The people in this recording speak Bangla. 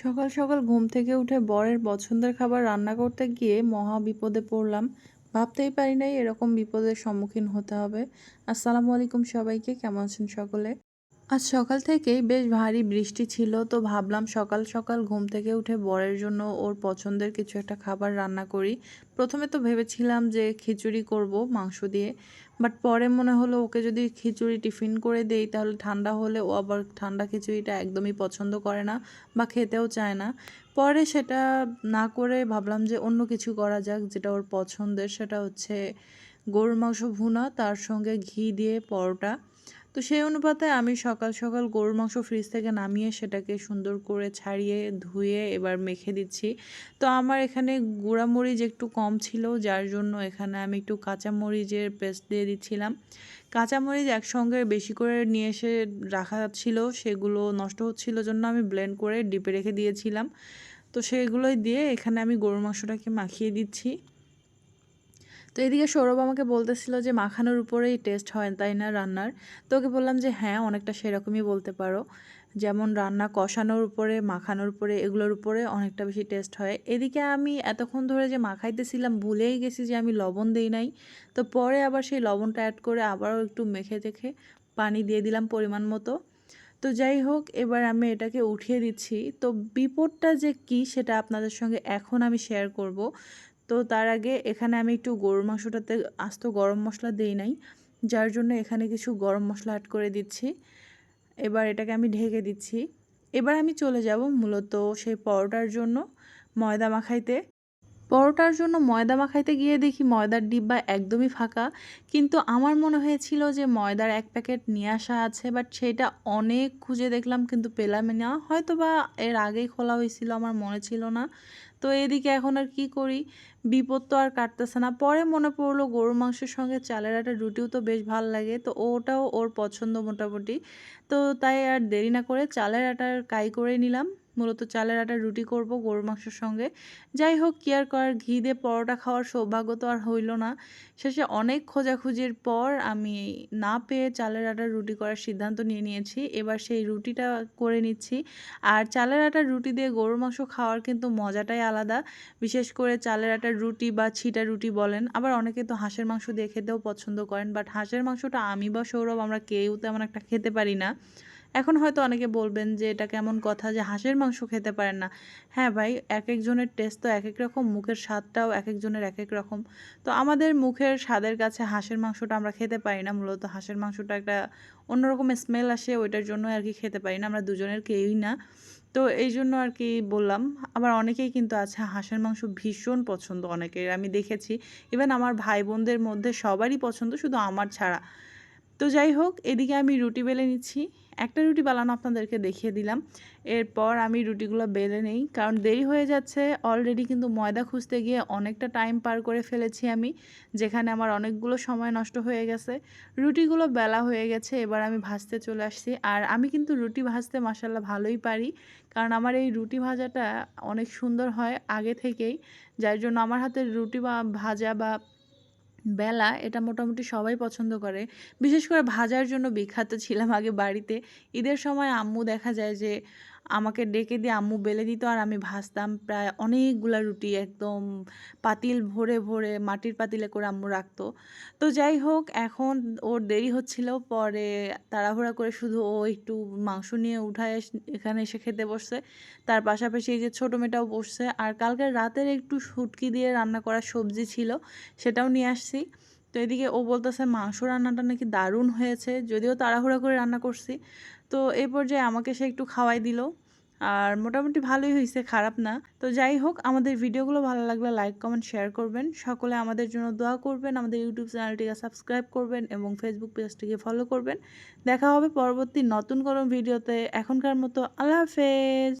সকাল সকাল ঘুম থেকে উঠে বরের পছন্দের খাবার রান্না করতে গিয়ে মহা বিপদে পড়লাম। ভাবতেই পারি নাই এরকম বিপদের সম্মুখীন হতে হবে। আসসালামু আলাইকুম সবাইকে, কেমন আছেন সকলে? আজ সকাল থেকেই বেশ ভারী বৃষ্টি ছিল, তো ভাবলাম সকাল সকাল ঘুম থেকে উঠে বরের জন্য ওর পছন্দের কিছু একটা খাবার রান্না করি। প্রথমে তো ভেবেছিলাম যে খিচুড়ি করব মাংস দিয়ে বাট পরে মনে হলো ওকে যদি খিচুড়ি টিফিন করে দেই তাহলে ঠান্ডা হলে ও আবার ঠান্ডা খিচুড়িটা একদমই পছন্দ করে না বা খেতেও চায় না। পরে সেটা না করে ভাবলাম যে অন্য কিছু করা যাক, যেটা ওর পছন্দের সেটা হচ্ছে গরুর মাংস ভুনা, তার সঙ্গে ঘি দিয়ে পরোটা। তো সেই অনুপাতে আমি সকাল সকাল গরুর মাংস ফ্রিজ থেকে নামিয়ে সেটাকে সুন্দর করে ছাড়িয়ে, ধুয়ে এবার মেখে দিচ্ছি। তো আমার এখানে গুঁড়ামরিচ একটু কম ছিল, যার জন্য এখানে আমি একটু কাঁচামরিচের পেস্ট দিয়ে দিচ্ছিলাম। কাঁচামরিচ একসঙ্গে বেশি করে নিয়ে এসে রাখা ছিল, সেগুলো নষ্ট হচ্ছিল জন্য আমি ব্লেন্ড করে ডিপে রেখে দিয়েছিলাম। তো সেগুলোই দিয়ে এখানে আমি গরুর মাংসটাকে মাখিয়ে দিচ্ছি। তো এদিকে সৌরভ আমাকে বলতেছিল যে মাখানোর উপরেই টেস্ট হয় তাই না রান্নার। তো ওকে বললাম যে হ্যাঁ অনেকটা সেরকমই বলতে পারো। যেমন রান্না কষানোর উপরে, মাখানোর উপরে, এগুলোর উপরে অনেকটা বেশি টেস্ট হয়। এদিকে আমি এতক্ষণ ধরে যে মাখাইতেছিলাম, ভুলেই গেছি যে আমি লবণ দিই নাই। তো পরে আবার সেই লবণটা অ্যাড করে আবারও একটু মেখে দেখে পানি দিয়ে দিলাম পরিমাণ মতো। তো যাই হোক, এবার আমি এটাকে উঠিয়ে দিচ্ছি। তো বিপদটা যে কি সেটা আপনাদের সঙ্গে এখন আমি শেয়ার করব। তো তার আগে এখানে আমি একটু গরুর মাংসটাতে আস্ত গরম মশলা দেই নাই, যার জন্য এখানে কিছু গরম মশলা অ্যাড করে দিচ্ছি। এবার এটাকে আমি ঢেকে দিচ্ছি। এবার আমি চলে যাব মূলত সেই পরোটার জন্য ময়দা মাখাইতে। পরোটার জন্য ময়দা মাখাইতে গিয়ে দেখি ময়দার ডিব্বা একদমই ফাঁকা। কিন্তু আমার মনে হয়েছিল যে ময়দার এক প্যাকেট নিয়ে আসা আছে বাট সেটা অনেক খুঁজে দেখলাম, কিন্তু পেলাম না। হয়তো বা এর আগেই খোলা হয়েছিল, আমার মনে ছিল না। তো এদিকে এখন আর কি করি? বিপদ তো আর কাটতেছে না। পরে মনে পড়ল গরুর মাংসের সঙ্গে চালের আটা রুটিও তো বেশ ভালো লাগে, তো ওটাও ওর পছন্দ মোটামুটি। তো তাই আর দেরি না করে চালের আটার কাই করে নিলাম। মূলত চালের আটার রুটি করব, গরুর মাংসের সঙ্গে। যাই হোক, কি আর করার? ঘি দিয়ে পরোটা খাওয়ার সৌভাগ্য তো আর হইল না। শেষে অনেক খোঁজাখুঁজির পর আমি না পেয়ে চালের আটার রুটি করার সিদ্ধান্ত নিয়ে নিয়েছি। এবার সেই রুটিটা করে নিচ্ছি। আর চালের আটার রুটি দিয়ে গরুর মাংস খাওয়ার কিন্তু মজাটাই আলাদা। বিশেষ করে চালের আটার রুটি বা ছিটা রুটি বলেন। আবার অনেকে তো হাঁসের মাংস দিয়ে খেতেও পছন্দ করেন। বাট হাঁসের মাংসটা আমি বা সৌরভ আমরা কেউ তেমন একটা খেতে পারি না। এখন হয়তো অনেকে বলবেন যে, এটা কেমন কথা যে হাঁসের মাংস খেতে পারেন না? হ্যাঁ ভাই এক একজনের টেস্ট তো এক এক রকম, মুখের স্বাদটাও এক একজনের এক এক রকম। তো আমাদের মুখের স্বাদের কাছে হাঁসের মাংসটা আমরা খেতে পারি না, মূলত হাঁসের মাংসটা একটা অন্যরকম স্মেল আসে, ওইটার জন্য আর কি খেতে পারি না, আমরা দুজনের কেউই না। তো এই জন্য আর কি বললাম, আবার অনেকেই কিন্তু আছে, হাঁসের মাংস ভীষণ পছন্দ অনেকের, আমি দেখেছি। ইভেন আমার ভাই বোনদের মধ্যে সবারই পছন্দ, শুধু আমার ছাড়া। তো যাই হোক, এদিকে আমি রুটি বেলে নিচ্ছি। একটা রুটি বানানো আপনাদেরকে দেখিয়ে দিলাম। এরপর আমি রুটিগুলো বেলে নেই, কারণ দেরি হয়ে যাচ্ছে। অলরেডি কিন্তু ময়দা খুঁজতে গিয়ে অনেকটা টাইম পার করে ফেলেছি আমি, যেখানে আমার অনেকগুলো সময় নষ্ট হয়ে গেছে। রুটিগুলো বেলা হয়ে গেছে, এবার আমি ভাজতে চলে আসছি। আর আমি কিন্তু রুটি ভাজতে মাসাল্লাহ ভালোই পারি, কারণ আমার এই রুটি ভাজাটা অনেক সুন্দর হয় আগে থেকেই। যার জন্য আমার হাতের রুটি বা ভাজা বা বেলা এটা মোটামুটি সবাই পছন্দ করে। বিশেষ করে ভাজার জন্য বিখ্যাত ছিলাম আগে বাড়িতে। ঈদের সময় আম্মু দেখা যায় যে আমাকে ডেকে দিয়ে আম্মু বেলে দিত আর আমি ভাজতাম প্রায় অনেকগুলা রুটি একদম পাতিল ভরে ভরে মাটির পাতিলে করে আম্মু রাখতো। তো যাই হোক, এখন ওর দেরি হচ্ছিল, পরে তাড়াহুড়া করে শুধু ও একটু মাংস নিয়ে উঠায় এখানে এসে খেতে বসছে। তার পাশাপাশি এই যে ছোটো মেয়েটাও বসছে। আর কালকে রাতের একটু শুটকি দিয়ে রান্না করা সবজি ছিল, সেটাও নিয়ে আসছি। তো এদিকে ও বলতেছে, মাংস রান্নাটা নাকি দারুণ হয়েছে, যদিও তাড়াহুড়া করে রান্না করছি। তো এই পর্যায়ে আমাকে সে একটু খাওয়াই দিল। আর মোটামুটি ভালোই হয়েছে খারাপ না। তো যাই হোক, আমাদের ভিডিওগুলো ভালো লাগলে লাইক, কমেন্ট, শেয়ার করবেন। সকলে আমাদের জন্য দোয়া করবেন, আমাদের ইউটিউব চ্যানেলটিকে সাবস্ক্রাইব করবেন এবং ফেসবুক পেজটিকে ফলো করবেন। দেখা হবে পরবর্তী নতুন কোনো ভিডিওতে। এখনকার মতো আল্লাহ হাফেজ।